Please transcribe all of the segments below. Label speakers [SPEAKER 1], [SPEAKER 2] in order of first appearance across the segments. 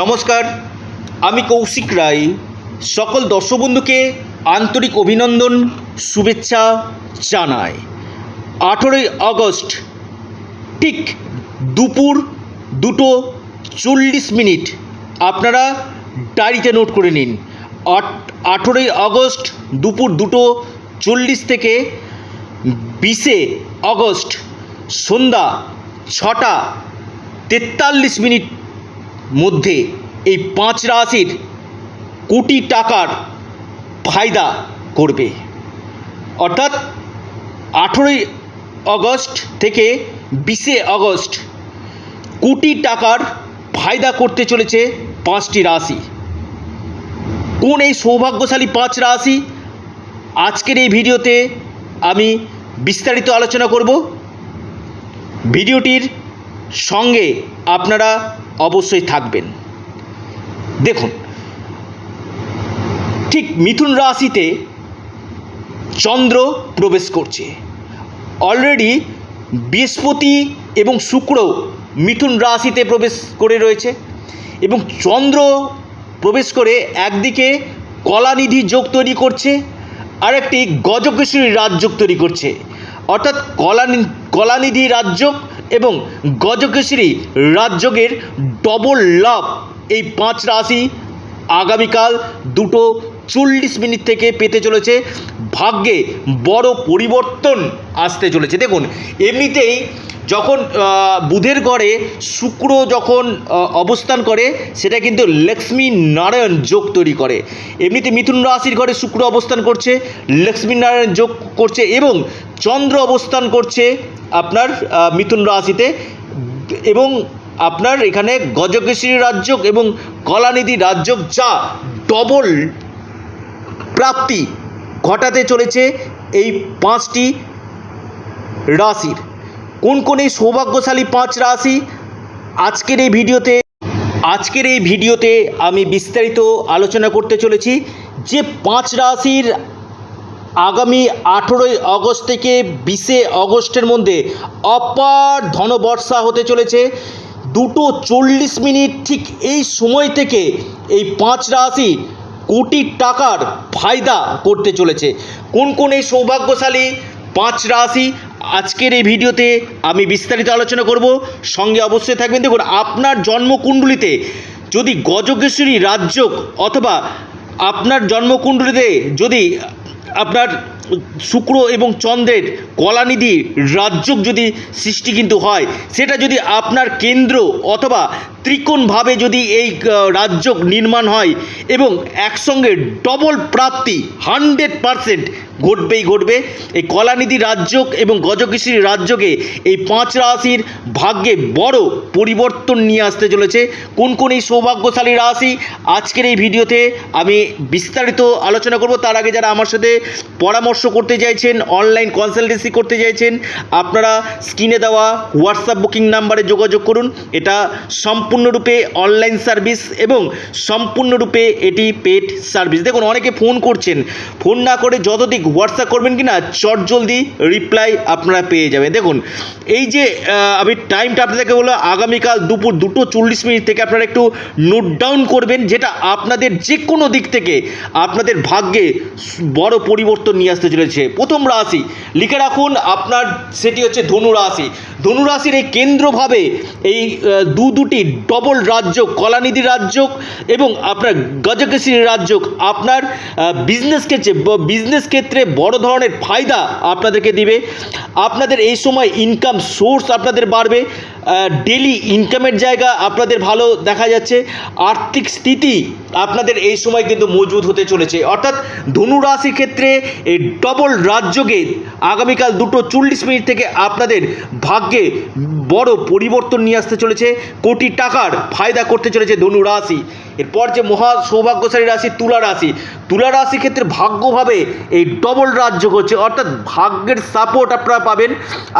[SPEAKER 1] নমস্কার, আমি কৌশিক রায়। সকল দর্শক বন্ধুকে আন্তরিক অভিনন্দন, শুভেচ্ছা জানাই। আঠেরোই আগস্ট, ঠিক দুপুর দুটো চল্লিশ মিনিট। আপনারা ডায়েরিতে নোট করে নিন। আঠেরোই আগস্ট দুপুর দুটো চল্লিশ থেকে বিশে আগস্ট সন্ধ্যা ছটা তেতাল্লিশ মিনিট মধ্যে এই পাঁচ রাশির কোটি টাকার ফায়দা করবে অর্থাৎ আঠেরোই আগস্ট থেকে বিশে আগস্ট কোটি টাকার ফায়দা করতে চলেছে পাঁচটি রাশি। কোন এই সৌভাগ্যশালী পাঁচ রাশি? আজকের এই ভিডিওতে আমি বিস্তারিত আলোচনা করব। ভিডিওটির সঙ্গে আপনারা অবশ্যই থাকবেন। দেখুন, ঠিক মিথুন রাশিতে চন্দ্র প্রবেশ করছে। অলরেডি বৃহস্পতি এবং শুক্র মিথুন রাশিতে প্রবেশ করে রয়েছে এবং চন্দ্র প্রবেশ করে একদিকে কলানিধি যোগ তৈরি করছে, আরেকটি গজকেশরী রাজযোগ তৈরি করছে। অর্থাৎ কলানি, কলানিধি রাজযোগ এবং গজকেশরী রাজযোগের ডবল লাভ এই পাঁচ রাশি আগামীকাল দুটো চল্লিশ মিনিট থেকে পেতে চলেছে। ভাগ্যে বড় পরিবর্তন আসতে চলেছে। দেখুন, এমনিতেই যখন বুধের গড়ে শুক্র যখন অবস্থান করে, সেটা কিন্তু লক্ষ্মী নারায়ণ যোগ তৈরি করে। এমনিতে মিথুন রাশির ঘরে শুক্র অবস্থান করছে, লক্ষ্মী নারায়ণ যোগ করছে এবং চন্দ্র অবস্থান করছে আপনার মিথুন রাশিতে এবং আপনার এখানে গজকেশরী রাজযোগ এবং কলানিধি রাজযোগ যা ডবল প্রাপ্তি ঘটাতে চলেছে এই পাঁচটি রাশির। কোন কোন এই সৌভাগ্যশালী পাঁচ রাশি? আজকের এই ভিডিওতে, আজকের এই ভিডিওতে আমি বিস্তারিত আলোচনা করতে চলেছি। যে পাঁচ রাশির আগামী আঠেরোই আগস্ট থেকে বিশে অগস্টের মধ্যে অপার ধনবর্ষা হতে চলেছে। দুটো চল্লিশ মিনিট ঠিক এই সময় থেকে এই পাঁচ রাশি কোটি টাকার ফায়দা করতে চলেছে। কোন কোন এই সৌভাগ্যশালী পাঁচ রাশি আজকের এই ভিডিওতে আমি বিস্তারিত আলোচনা করব। সঙ্গে অবশ্যই থাকবেন। দেখুন, আপনার জন্মকুণ্ডলিতে যদি গজকেশরী রাজযোগ অথবা আপনার জন্মকুণ্ডলিতে যদি আপনার শুক্র এবং চন্দ্রের কলানিধি রাজযোগ যদি সৃষ্টি কিন্তু হয়, সেটা যদি আপনার কেন্দ্র অথবা ত্রিকোণভাবে যদি এই রাজ্য নির্মাণ হয় এবং একসঙ্গে ডবল প্রাপ্তি হান্ড্রেড পারসেন্ট ঘটবেই ঘটবে, এই কলানিধি রাজ্য এবং গজকেশরী রাজ্যকে এই পাঁচ রাশির ভাগ্যে বড় পরিবর্তন নিয়ে আসতে চলেছে। কোন কোন এই সৌভাগ্যশালী রাশি? আজকের এই ভিডিওতে আমি বিস্তারিত আলোচনা করব। তার আগে যারা আমার সাথে পরামর্শ করতে চাইছেন অনলাইন কনসালটেন্সি করতে চাইছেন, আপনারা স্ক্রিনে দেওয়া হোয়াটসঅ্যাপ বুকিং নাম্বারে যোগাযোগ করুন। এটা সম্পূর্ণরূপে অনলাইন সার্ভিস এবং সম্পূর্ণরূপে এটি পেড সার্ভিস দেখুন, অনেকে ফোন করছেন। ফোন না করে যতদিক হোয়াটসঅ্যাপ করবেন কি না চট জলদি রিপ্লাই আপনারা পেয়ে যাবেন। দেখুন, এই যে আমি টাইমটা আপনাদেরকে বলল আগামীকাল দুপুর দুটো চল্লিশ মিনিট থেকে আপনারা একটু নোট ডাউন করবেন, যেটা আপনাদের যে কোনো দিক থেকে আপনাদের ভাগ্যে বড় পরিবর্তন নিয়ে আসতে চলেছে। প্রথম রাশি, লিখে রাখুন, আপনার সেটি হচ্ছে ধনু রাশি। ধনু রাশির এই কেন্দ্রভাবে এই দু দুটি ডবল রাজ্য, কলানিধি রাজ্য এবং আপনার গজকেশরী রাজ্য। আপনার বিজনেস ক্ষেত্রে বিজনেস ক্ষেত্রে বড় ধরনের ফায়দা আপনাদেরকে দিবে। আপনাদের এই সময় ইনকাম সোর্স আপনাদের বাড়বে। ডেলি ইনকামের জায়গা আপনাদের ভালো দেখা যাচ্ছে। আর্থিক স্থিতি আপনাদের এই সময় কিন্তু মজবুত হতে চলেছে। অর্থাৎ ধনু রাশির ক্ষেত্রে এই ডবল রাজযোগে আগামীকাল দুটো চল্লিশ মিনিট থেকে আপনাদের ভাগ্যে বড় পরিবর্তন নিয়ে আসতে চলেছে। কোটি টাকার ফায়দা করতে চলেছে ধনু রাশি। এরপর যে মহা সৌভাগ্যশালী রাশি তুলা রাশি, তুলা রাশির ক্ষেত্রে ভাগ্যভাবে এই ডবল রাজ্য হচ্ছে, অর্থাৎ ভাগ্যের সাপোর্ট আপনারা পাবেন,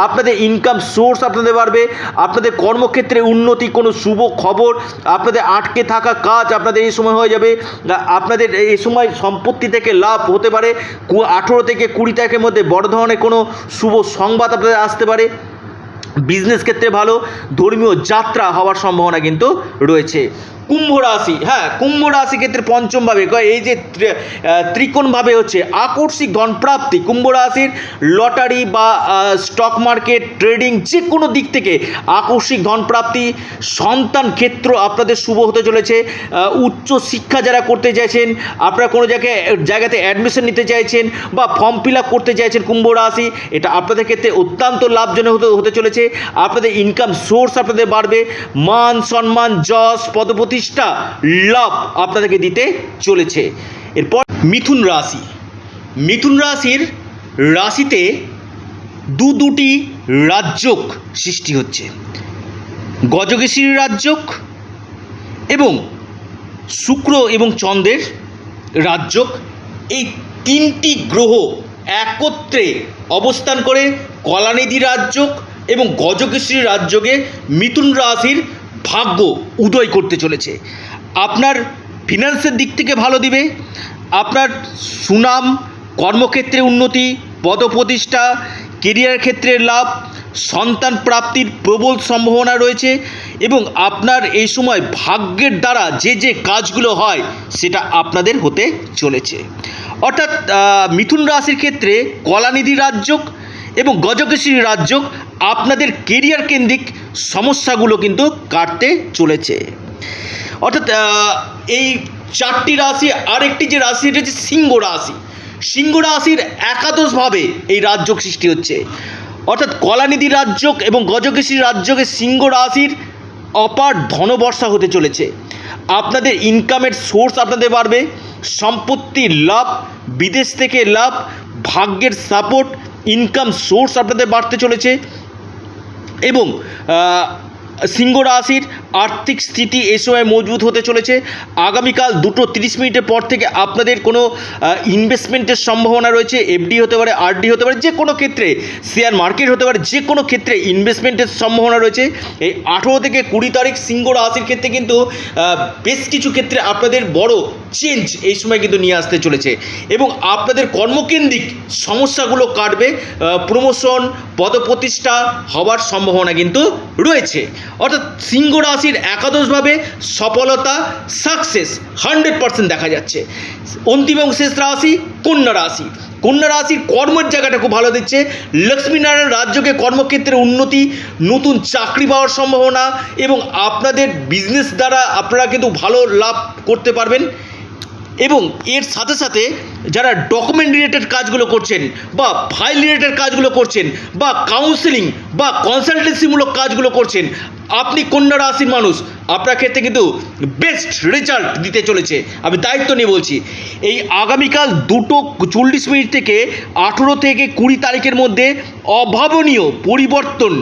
[SPEAKER 1] আপনাদের ইনকাম সোর্স আপনাদের বাড়বে, আপনাদের কর্মক্ষেত্রে উন্নতি, কোনো শুভ খবর, আপনাদের আটকে থাকা কাজ আপনাদের এই সময় হয়ে যাবে আপনাদের এই সময় সম্পত্তি থেকে লাভ হতে পারে আঠেরো থেকে কুড়ি তারিখের মধ্যে বড় ধরনের কোনো শুভ সংবাদ আপনাদের আসতে পারে বিজনেস ক্ষেত্রে ভালো, ধর্মীয় যাত্রা হওয়ার সম্ভাবনা কিন্তু রয়েছে। কুম্ভ রাশি হ্যাঁ কুম্ভ রাশি ক্ষেত্রে পঞ্চম ভাবে এই যে ত্রিকোণভাবে হচ্ছে আকস্মিক ধনপ্রাপ্তি, কুম্ভ রাশির লটারি বা স্টক মার্কেট ট্রেডিং যে কোনো দিক থেকে আকস্মিক ধনপ্রাপ্তি, সন্তান ক্ষেত্র আপনাদের শুভ হতে চলেছে উচ্চ শিক্ষা যারা করতে চাইছেন, আপনারা কোনো জায়গায়, জায়গাতে অ্যাডমিশন নিতে চাইছেন বা ফর্ম ফিল আপ করতে চাইছেন কুম্ভ রাশি, এটা আপনাদের ক্ষেত্রে অত্যন্ত লাভজনক হতে হতে চলেছে, আপনাদের ইনকাম সোর্স আপনাদের বাড়বে, মান, সম্মান, যশ পদপ্রতিষ্ঠা লাভ আপনাদেরকে দিতে চলেছে। এরপর মিথুন রাশি। মিথুন রাশির রাশিতে দু দুটি রাজ্যক সৃষ্টি হচ্ছে। গজকেশরী রাজ্যক এবং শুক্র এবং চন্দ্রের রাজ্যক এই তিনটি গ্রহ একত্রে অবস্থান করে কলানিধি রাজ্যক এবং গজকেশরী রাজ্যকে মিথুন রাশির ভাগ্য উদয় করতে চলেছে। আপনার ফিনান্সের দিক থেকে ভালো দিবে, আপনার সুনাম, কর্মক্ষেত্রে উন্নতি, পদপ্রতিষ্ঠা কেরিয়ার ক্ষেত্রে লাভ, সন্তান প্রাপ্তির প্রবল সম্ভাবনা রয়েছে এবং আপনার এই সময় ভাগ্যের দ্বারা যে যে কাজগুলো হয়, সেটা আপনাদের হতে চলেছে। অর্থাৎ মিথুন রাশির ক্ষেত্রে কলানিধি রাজ্যক এবং গজকেশরী রাজ্যক আপনাদের কেরিয়ার কেন্দ্রিক সমস্যাগুলো কিন্তু কাটতে চলেছে। অর্থাৎ এই চারটি রাশি, আরেকটি যে রাশি, এটা হচ্ছে সিংহ রাশি। সিংহ রাশির একাদশভাবে এই রাজ্যক সৃষ্টি হচ্ছে। অর্থাৎ কলানিধি রাজ্যক এবং গজকেশী রাজ্যকে সিংহ রাশির অপার ধনবর্ষা হতে চলেছে। আপনাদের ইনকামের সোর্স আপনাদের বাড়বে। সম্পত্তির লাভ, বিদেশ থেকে লাভ, ভাগ্যের সাপোর্ট ইনকাম সোর্স আপনাদের বাড়তে চলেছে। এবং সিংহ রাশির আর্থিক স্থিতি এই সময় মজবুত হতে চলেছে। আগামীকাল দুটো তিরিশ মিনিটের পর থেকে আপনাদের কোনো ইনভেস্টমেন্টের সম্ভাবনা রয়েছে। এফডি হতে পারে আরডি হতে পারে, যে কোনো ক্ষেত্রে শেয়ার মার্কেট হতে পারে, যে কোনো ক্ষেত্রে ইনভেস্টমেন্টের সম্ভাবনা রয়েছে। এই আঠেরো থেকে কুড়ি তারিখ সিংহ রাশির ক্ষেত্রে কিন্তু বেশ কিছু ক্ষেত্রে আপনাদের বড় চেঞ্জ এই সময় কিন্তু নিয়ে আসতে চলেছে। এবং আপনাদের কর্মকেন্দ্রিক সমস্যাগুলো কাটবে প্রমোশন পদপ্রতিষ্ঠা হওয়ার সম্ভাবনা কিন্তু রয়েছে। অর্থাৎ সিংহ রাশির একাদশভাবে সফলতা সাকসেস হান্ড্রেড পার্সেন্ট দেখা যাচ্ছে। অন্তিম এবং শেষ রাশি কন্যা রাশি। কন্যা রাশির কর্মের জায়গাটা খুব ভালো দিচ্ছে। লক্ষ্মীনারায়ণ রাজ্যকে কর্মক্ষেত্রে উন্নতি, নতুন চাকরি পাওয়ার সম্ভাবনা এবং আপনাদের বিজনেস দ্বারা আপনারা কিন্তু ভালো লাভ করতে পারবেন। এবং এর সাথে সাথে যারা ডকুমেন্ট রিলেটেড কাজগুলো করছেন বা ফাইল রিলেটেড কাজগুলো করছেন বা কাউন্সেলিং বা কনসালটেন্সিমূলক কাজগুলো করছেন, আপনি কন্যা রাশির মানুষ, আপনার ক্ষেত্রে কিন্তু বেস্ট রেজাল্ট দিতে চলেছে। আমি দায়িত্ব নিয়ে বলছি, এই আগামীকাল দুটো চল্লিশ মিনিট থেকে আঠেরো থেকে কুড়ি তারিখের মধ্যে অভাবনীয় পরিবর্তন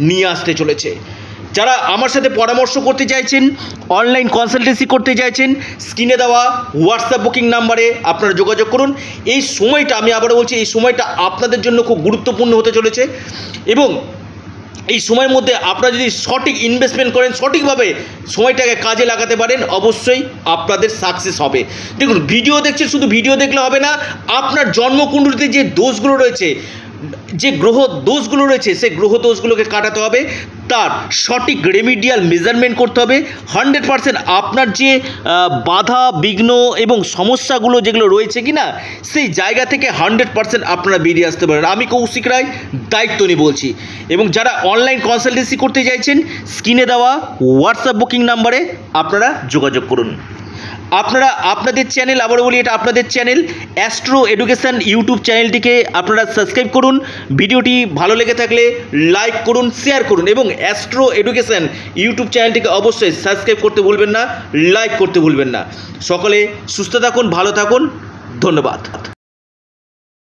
[SPEAKER 1] নিয়ে আসতে চলেছে। যারা আমার সাথে পরামর্শ করতে চাইছেন অনলাইন কনসালটেন্সি করতে চাইছেন স্ক্রিনে দেওয়া হোয়াটসঅ্যাপ বুকিং নাম্বারে আপনারা যোগাযোগ করুন। এই সময়টা, আমি আবারও বলছি, এই সময়টা আপনাদের জন্য খুব গুরুত্বপূর্ণ হতে চলেছে এবং এই সময়ের মধ্যে আপনারা যদি সঠিক ইনভেস্টমেন্ট করেন, সঠিকভাবে সময়টাকে কাজে লাগাতে পারেন, অবশ্যই আপনাদের সাকসেস হবে। দেখুন ভিডিও দেখছেন, শুধু ভিডিও দেখলে হবে না, আপনার জন্মকুণ্ডলিতে যে দোষগুলো রয়েছে যে গ্রহ দোষগুলো রয়েছে, সেই গ্রহ দোষগুলোকে কাটাতে হবে। তার সঠিক রেমিডিয়াল মেজারমেন্ট করতে হবে। হান্ড্রেড পারসেন্ট আপনার যে বাধা, বিঘ্ন এবং সমস্যাগুলো যেগুলো রয়েছে কি না সেই জায়গা থেকে হান্ড্রেড পারসেন্ট আপনারা বেরিয়ে আসতে পারেন। আমি কৌশিক রায়, দায়িত্ব নিয়ে বলছি। এবং যারা অনলাইন কনসালটেন্সি করতে চাইছেন, স্ক্রিনে দেওয়া হোয়াটসঅ্যাপ বুকিং নাম্বারে আপনারা যোগাযোগ করুন। আপনারা আপনাদের চ্যানেল আবারও বলি, এটা আপনাদের চ্যানেল অ্যাস্ট্রো এডুকেশান ইউটিউব চ্যানেলটিকে আপনারা সাবস্ক্রাইব করুন। ভিডিওটি ভালো লেগে থাকলে লাইক করুন শেয়ার করুন এবং অ্যাস্ট্রো এডুকেশান ইউটিউব চ্যানেলটিকে অবশ্যই সাবস্ক্রাইব করতে ভুলবেন না লাইক করতে ভুলবেন না। সকলে সুস্থ থাকুন, ভালো থাকুন, ধন্যবাদ।